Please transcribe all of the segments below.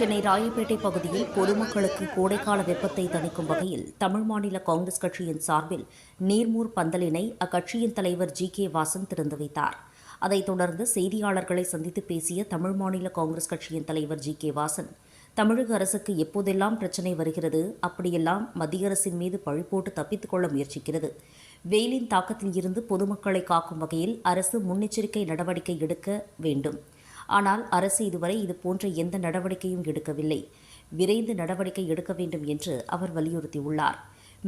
சென்னை ராயப்பேட்டை பகுதியில் பொதுமக்களுக்கு கோடைக்கால வெப்பத்தை தணிக்கும் வகையில் தமிழ் மாநில காங்கிரஸ் கட்சியின் சார்பில் நீர்மூர் பந்தலினை அக்கட்சியின் தலைவர் ஜி கே வாசன் திறந்து வைத்தார். அதைத் தொடர்ந்து செய்தியாளர்களை சந்தித்து பேசிய தமிழ் மாநில காங்கிரஸ் கட்சியின் தலைவர் ஜி கே வாசன் தமிழக அரசுக்கு எப்போதெல்லாம் பிரச்சனை வருகிறது அப்படியெல்லாம் மத்திய அரசின் மீது பழி போட்டு தப்பித்துக் கொள்ள முயற்சிக்கிறது. வெயிலின் தாக்கத்தில் இருந்து பொதுமக்களை காக்கும் வகையில் அரசு முன்னெச்சரிக்கை நடவடிக்கை எடுக்க வேண்டும். ஆனால் அரசு இதுவரை இதுபோன்ற எந்த நடவடிக்கையும் எடுக்கவில்லை. விரைந்து நடவடிக்கை எடுக்க வேண்டும் என்று அவர் வலியுறுத்தியுள்ளார்.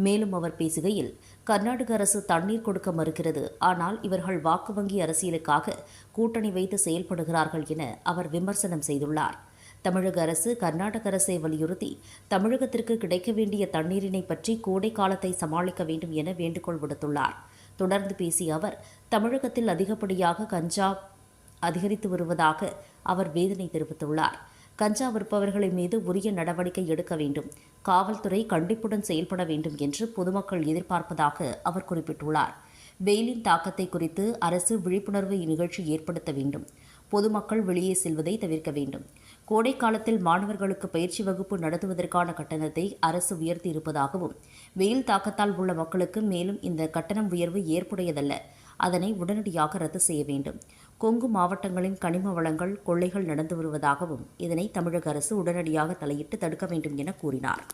மேலும் அவர் பேசுகையில் கர்நாடக அரசு தண்ணீர் கொடுக்க மறுக்கிறது. ஆனால் இவர்கள் வாக்கு வங்கி அரசியலுக்காக கூட்டணி வைத்து செயல்படுகிறார்கள் என அவர் விமர்சனம் செய்துள்ளார். தமிழக அரசு கர்நாடக அரசை வலியுறுத்தி தமிழகத்திற்கு கிடைக்க வேண்டிய தண்ணீரினை பற்றி கோடை காலத்தை சமாளிக்க வேண்டும் என வேண்டுகோள் விடுத்துள்ளார். தொடர்ந்து பேசிய அவர் தமிழகத்தில் அதிகப்படியாக கஞ்சா அதிகரித்து வருவதாக அவர் வேதனை தெரிவித்துள்ளார். கஞ்சா விற்பவர்களை மீது உரிய நடவடிக்கை எடுக்க வேண்டும். காவல்துறை கண்டிப்புடன் செயல்பட வேண்டும் என்று பொதுமக்கள் எதிர்பார்ப்பதாக அவர் குறிப்பிட்டுள்ளார். வெயிலின் தாக்கத்தை குறித்து அரசு விழிப்புணர்வு நிகழ்ச்சி ஏற்படுத்த வேண்டும். பொதுமக்கள் வெளியே செல்வதை தவிர்க்க வேண்டும். கோடை காலத்தில் மாணவர்களுக்கு பயிற்சி வகுப்பு நடத்துவதற்கான கட்டணத்தை அரசு உயர்த்தி இருப்பதாகவும் வெயில் தாக்கத்தால் உள்ள மக்களுக்கு மேலும் இந்த கட்டணம் உயர்வு ஏற்புடையதல்ல. அதனை உடனடியாக ரத்து செய்ய வேண்டும். கொங்கு மாவட்டங்களின் கனிம வளங்கள் கொள்ளைகள் நடந்து வருவதாகவும் இதனை தமிழக அரசு உடனடியாக தலையிட்டு தடுக்க வேண்டும் என கூறினார்.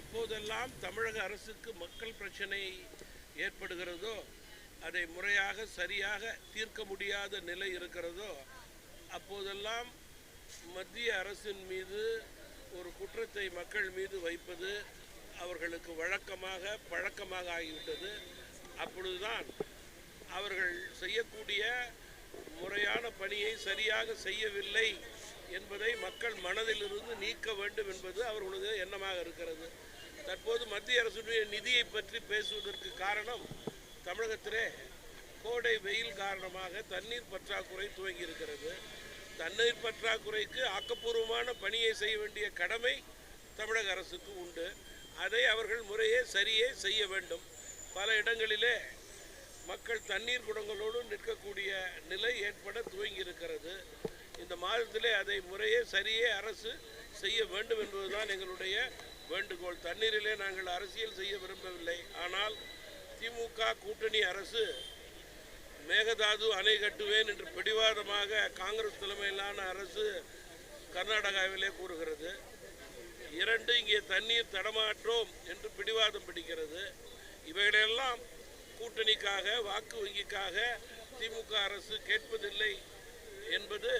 எப்போதெல்லாம் தமிழக அரசுக்கு மக்கள் பிரச்சனை ஏற்படுகிறதோ அதை முறையாக சரியாக தீர்க்க முடியாத நிலை இருக்கிறதோ அப்போதெல்லாம் மத்திய அரசின் மீது ஒரு குற்றத்தை மக்கள் மீது வைப்பது அவர்களுக்கு வழக்கமாக பழக்கமாக ஆகிவிட்டது. அப்பொழுதுதான் அவர்கள் செய்யக்கூடிய முறையான பணியை சரியாக செய்யவில்லை என்பதை மக்கள் மனதிலிருந்து நீக்க வேண்டும் என்பது அவர்களது எண்ணமாக இருக்கிறது. தற்போது மத்திய அரசுடைய நிதியை பற்றி பேசுவதற்கு காரணம் தமிழகத்திலே கோடை வெயில் காரணமாக தண்ணீர் பற்றாக்குறை துவங்கி இருக்கிறது தண்ணீர் பற்றாக்குறைக்கு ஆக்கப்பூர்வமான பணியை செய்ய வேண்டிய கடமை தமிழக அரசுக்கு உண்டு. அதை அவர்கள் முறையே சரியே செய்ய வேண்டும். பல இடங்களிலே மக்கள் தண்ணீர் குடங்களோடு நிற்கக்கூடிய நிலை ஏற்பட துவங்கி இருக்கிறது இந்த மாதத்திலே அதை முறையே சரியே அரசு செய்ய வேண்டும் என்பதுதான் எங்களுடைய வேண்டுகோள். தண்ணீரிலே நாங்கள் அரசியல் செய்ய விரும்பவில்லை. ஆனால் திமுக கூட்டணி அரசு மேகதாது அணை கட்டுவேன் என்று பிடிவாதமாக காங்கிரஸ் தலைமையிலான அரசு கர்நாடகாவிலே கூறுகிறது. இரண்டு இங்கே தண்ணீர் தடமாற்றோம் என்று பிடிவாதம் பிடிக்கிறது. இவைகளெல்லாம் கூட்டணிக்காக வாக்கு வங்கிக்காக திமுக அரசு கேட்பதில்லை என்பது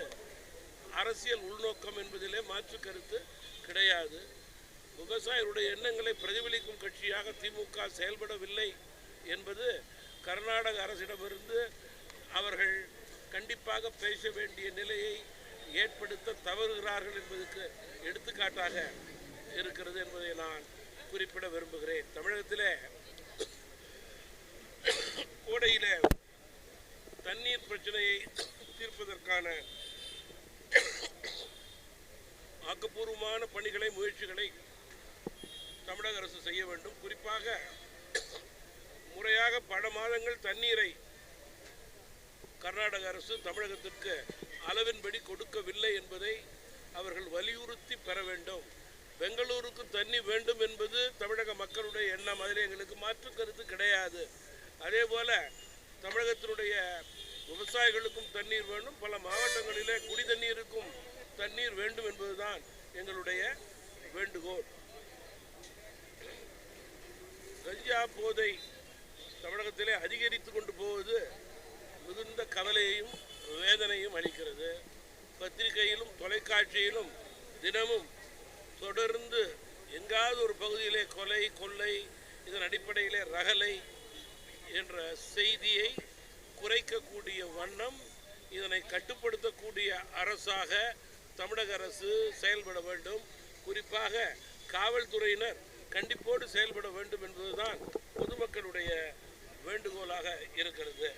அரசியல் உள்நோக்கம் என்பதிலே மாற்று கருத்து கிடையாது. விவசாயிகளுடைய எண்ணங்களை பிரதிபலிக்கும் கட்சியாக திமுக செயல்படவில்லை என்பது கர்நாடக அரசிடமிருந்து அவர்கள் கண்டிப்பாக பேச வேண்டிய நிலையை ஏற்படுத்த தவறுகிறார்கள் என்பதற்கு எடுத்துக்காட்டாக இருக்கிறது என்பதை நான் குறிப்பிட விரும்புகிறேன். தமிழக ஆக்கப்பூர்வமான பணிகளை முயற்சிகளை தமிழக அரசு செய்ய வேண்டும். குறிப்பாக முறையாக பல மாதங்கள் தண்ணீரை கர்நாடக அரசு தமிழகத்திற்கு அளவின்படி கொடுக்கவில்லை என்பதை அவர்கள் வலியுறுத்தி பெற வேண்டும். பெங்களூருக்கு தண்ணி வேண்டும் என்பது தமிழக மக்களுடைய எண்ணம். அதில் எங்களுக்கு மாற்று கருத்து கிடையாது. அதே போல தமிழகத்தினுடைய விவசாயிகளுக்கும் தண்ணீர் வேண்டும் பல மாவட்டங்களிலே குடி தண்ணீருக்கும் தண்ணீர் வேண்டும் என்பதுதான் எங்களுடைய வேண்டுகோள். கஞ்சா போதை தமிழகத்திலே அதிகரித்து கொண்டு போவது மிகுந்த கவலையையும் வேதனையும் அளிக்கிறது. பத்திரிகையிலும் தொலைக்காட்சியிலும் தினமும் தொடர்ந்து எங்காவது ஒரு பகுதியிலே கொலை கொள்ளை இதன் அடிப்படையிலே ரகலை என்ற செய்தியை குறைக்கக்கூடிய வண்ணம் இதனை கட்டுப்படுத்தக்கூடிய அரசாக தமிழக அரசு செயல்பட வேண்டும். குறிப்பாக காவல்துறையினர் கண்டிப்போடு செயல்பட வேண்டும் என்பதுதான் பொதுமக்களுடைய வேண்டுகோளாக இருக்கிறது.